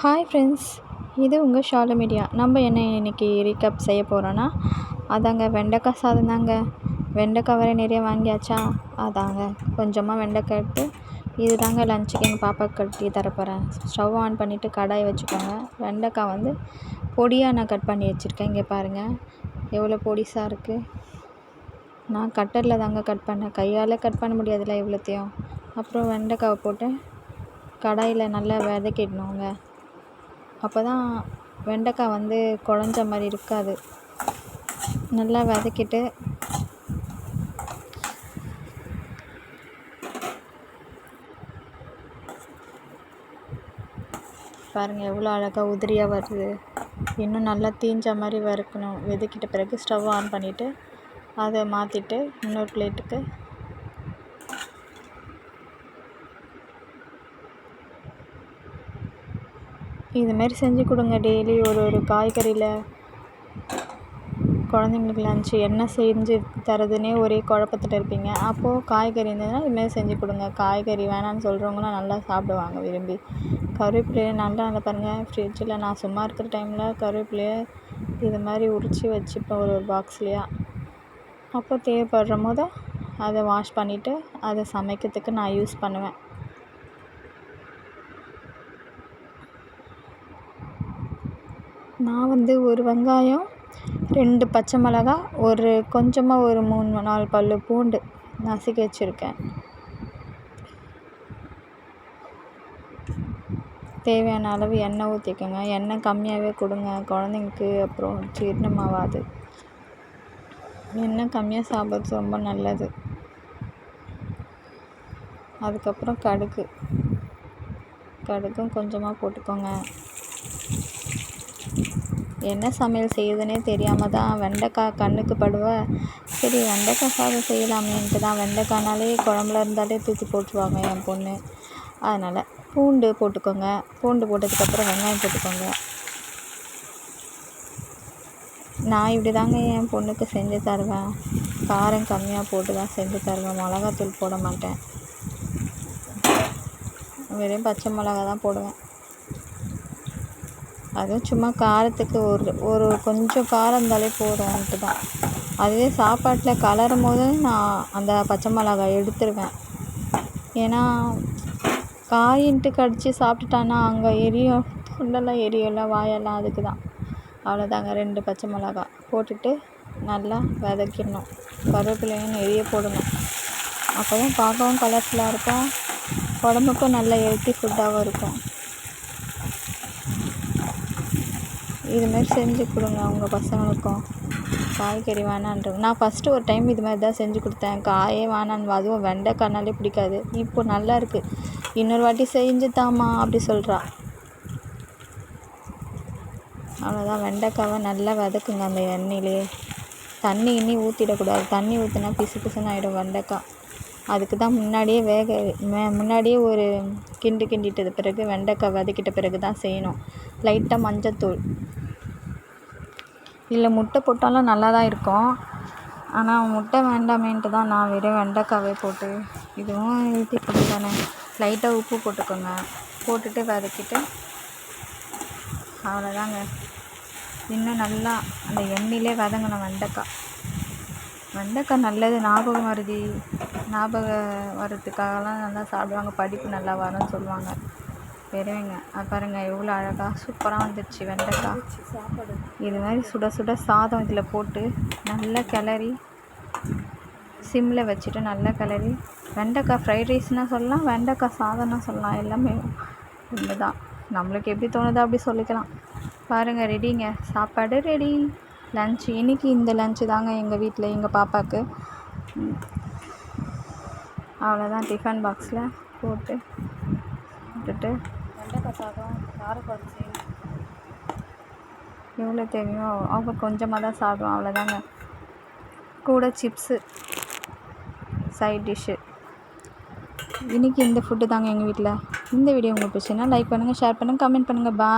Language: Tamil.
ஹாய் ஃப்ரெண்ட்ஸ் இது உங்கள் ஷாலு மீடியா நம்ம என்ன இன்றைக்கி ரீகப் செய்ய போகிறோன்னா அதாங்க வெண்டைக்காய் சாதம் தாங்க. வெண்டைக்காய் வர நிறைய வாங்கியாச்சா? அதாங்க கொஞ்சமாக வெண்டைக்காய் எடுத்து இது தாங்க லஞ்சுக்கு எங்கள் பாப்பாவுக்கு கட்டி தரப்போகிறேன் ஸ்டவ் ஆன் பண்ணிவிட்டு கடாயை வச்சுக்கோங்க. வெண்டைக்காய் வந்து பொடியாக நான் கட் பண்ணி வச்சுருக்கேன். இங்கே பாருங்கள் எவ்வளோ பொடிசாக இருக்குது நான் கட்டரில் தாங்க கட் பண்ணேன். கையால் கட் பண்ண முடியாதுல்ல இவ்வளோத்தையும். அப்புறம் வெண்டைக்காவை போட்டு கடாயில் நல்லா விதைக்கிடணுங்க. அப்போ தான் வெண்டைக்காய் வந்து குழஞ்ச மாதிரி இருக்காது. நல்லா வதக்கிட்டு பாருங்கள் எவ்வளோ அழகாக உதிரியாக வருது. இன்னும் நல்லா தீஞ்ச மாதிரி வறுக்கணும். வெதுக்கிட்ட பிறகு ஸ்டவ் ஆன் பண்ணிவிட்டு அதை மாற்றிட்டு இன்னொரு பிளேட்டுக்கு இதுமாரி செஞ்சு கொடுங்க டெய்லி. ஒரு ஒரு காய்கறியில் குழந்தைங்களுக்கு லன்ச்சு என்ன செஞ்சு தரதுன்னே ஒரே குழப்பத்தில் இருப்பீங்க. அப்போது காய்கறி இருந்ததுன்னா இதுமாரி செஞ்சு கொடுங்க. காய்கறி வேணான்னு சொல்கிறவங்களாம் நல்லா சாப்பிடுவாங்க விரும்பி. கருவேப்பிலையை நல்லா அதை பாருங்கள் ஃப்ரிட்ஜில் நான் சும்மா இருக்கிற டைமில் கருவேப்பிலையை இது மாதிரி உரித்து வச்சுப்பேன் ஒரு ஒரு பாக்ஸ்லையா அப்போ தேவைப்படுற போது அதை வாஷ் பண்ணிவிட்டு அதை சமைக்கிறதுக்கு நான் யூஸ் பண்ணுவேன். நான் வந்து ஒரு வெங்காயம் ரெண்டு பச்சை மிளகா ஒரு கொஞ்சமாக ஒரு மூணு நாலு பல் பூண்டு நசுக்கி வச்சுருக்கேன். தேவையான அளவு எண்ணெய் ஊற்றிக்கோங்க எண்ணெய் கம்மியாகவே கொடுங்க. குழந்தைங்களுக்கு அப்புறம் ஜீரணமாகாது. எண்ணெய் கம்மியாக சாப்பிட்றது ரொம்ப நல்லது. அதுக்கப்புறம் கடுகு. கடுகும் கொஞ்சமாக போட்டுக்கோங்க. என்ன சமையல் செய்யுதுன்னே தெரியாமல் தான் வெண்டைக்காய் கண்ணுக்கு படுவ? சரி வெண்டைக்காய் சாதம் செய்யலாமேன்ட்டு தான் வெண்டைக்காய்னாலே குழம்புல இருந்தாலே தூக்கி போட்டுருவாங்க என் பொண்ணு. அதனால் பூண்டு போட்டுக்கோங்க. பூண்டு போட்டதுக்கப்புறம் வெங்காயம் போட்டுக்கோங்க. நான் இப்படி தாங்க என் பொண்ணுக்கு செஞ்சு தருவேன். காரம் கம்மியாக போட்டு தான் செஞ்சு தருவேன். மிளகாத்தூள் போட மாட்டேன். வெறும் பச்சை மிளகா தான் போடுவேன். அதுவும் சும்மா காரத்துக்கு ஒரு ஒரு கொஞ்சம் காரம் இருந்தாலே போதும்ன்ட்டு தான். அதுவே சாப்பாட்டில் கலரும் போது நான் அந்த பச்சை மிளகாய் எடுத்துருவேன். ஏன்னா காயின்ட்டு கடித்து சாப்பிட்டுட்டான்னா அங்கே எரியும். தொண்டெல்லாம் எரியெல்லாம் வாயெல்லாம் அதுக்கு தான். அவ்வளோதாங்க ரெண்டு பச்சை மிளகாய். போட்டுட்டு நல்லா வதக்கிடணும். கருவேப்பிலையும் நிறைய போடணும். அப்போ தான் பார்க்கவும் கலர்ஃபுல்லாக இருக்கும். உடம்புக்கும் நல்ல ஹெல்த்தி ஃபுட்டாகவும் இருக்கும். இதுமாரி செஞ்சு கொடுங்க உங்கள் பசங்களுக்கும். காய்கறி வேணான்றது நான் ஃபஸ்ட்டு ஒரு டைம் இது மாதிரி தான் செஞ்சு கொடுத்தேன். காயே வேணான்னு அதுவும் வெண்டைக்காய்னாலே பிடிக்காது. இப்போ நல்லா இருக்குது இன்னொரு வாட்டி செஞ்சு தாம்மா அப்படி சொல்கிறா அவ்வளோதான் வெண்டைக்காவை நல்லா வதக்குங்க அந்த எண்ணெயிலே. தண்ணி இன்னி ஊற்றிடக்கூடாது தண்ணி ஊற்றினா பிசு பிசுன்னு ஆகிடும் வெண்டைக்காய். அதுக்கு தான் முன்னாடியே வேக மே முன்னாடியே ஒரு கிண்டு கிண்டிட்டது பிறகு வெண்டைக்காய் வதக்கிட்ட பிறகு தான் செய்யணும் லைட்டாக மஞ்சத்தூள். இல்லை முட்டை போட்டாலும் நல்லா தான் இருக்கும். ஆனால் முட்டை வேண்டாமேன்ட்டு தான் நான் வெறும் வெண்டைக்காவே போட்டு இதுவும் ஹெல்த்தி ஃபுட்டு தானே. லைட்டாக உப்பு போட்டுக்கோங்க. போட்டுட்டு வதக்கிட்டு அவ்வளோதாங்க. இன்னும் நல்லா அந்த எண்ணெயிலே வதங்கணும் வெண்டைக்காய். வெண்டைக்காய் நல்லது. ஞாபகம் வருதி. ஞாபகம் வர்றதுக்காகலாம் நல்லா சாப்பிடுவாங்க. படிப்பு நல்லா வரும்னு சொல்லுவாங்க. பெருவைங்க பாருங்கள் எவ்வளோ அழகாக சூப்பராக வந்துடுச்சு வெண்டைக்காய் இது மாதிரி சுட சுட சாதம் இதில் போட்டு நல்லா கிளறி சிம்மில் வச்சுட்டு நல்லா கிளறி வெண்டைக்காய் ஃப்ரைட் ரைஸ்னால் சொல்லலாம் வெண்டைக்காய் சாதம்னா சொல்லலாம் எல்லாமே ஒன்று தான் நம்மளுக்கு எப்படி தோணுதோ அப்படி சொல்லிக்கலாம். பாருங்கள் ரெடிங்க சாப்பாடு ரெடி லன்ச்சு இன்றைக்கி இந்த லன்ச்சு தாங்க எங்கள் வீட்டில் எங்கள் பாப்பாவுக்கு அவ்வளோதான் டிஃபன் பாக்ஸில் போட்டு விட்டுட்டு வெண்டைக்காய் சாதம் காரப்பரிசி எவ்வளோ தேவையோ அவங்க கொஞ்சமாக தான் சாப்பிடுவோம் அவ்வளோதாங்க. கூட சிப்ஸு சைட் டிஷ்ஷு. இன்றைக்கி இந்த ஃபுட்டு தாங்க எங்கள் வீட்டில். இந்த வீடியோ உங்களுக்கு பிடிச்சுன்னா லைக் பண்ணுங்கள் ஷேர் பண்ணுங்கள் கமெண்ட் பண்ணுங்கள் பா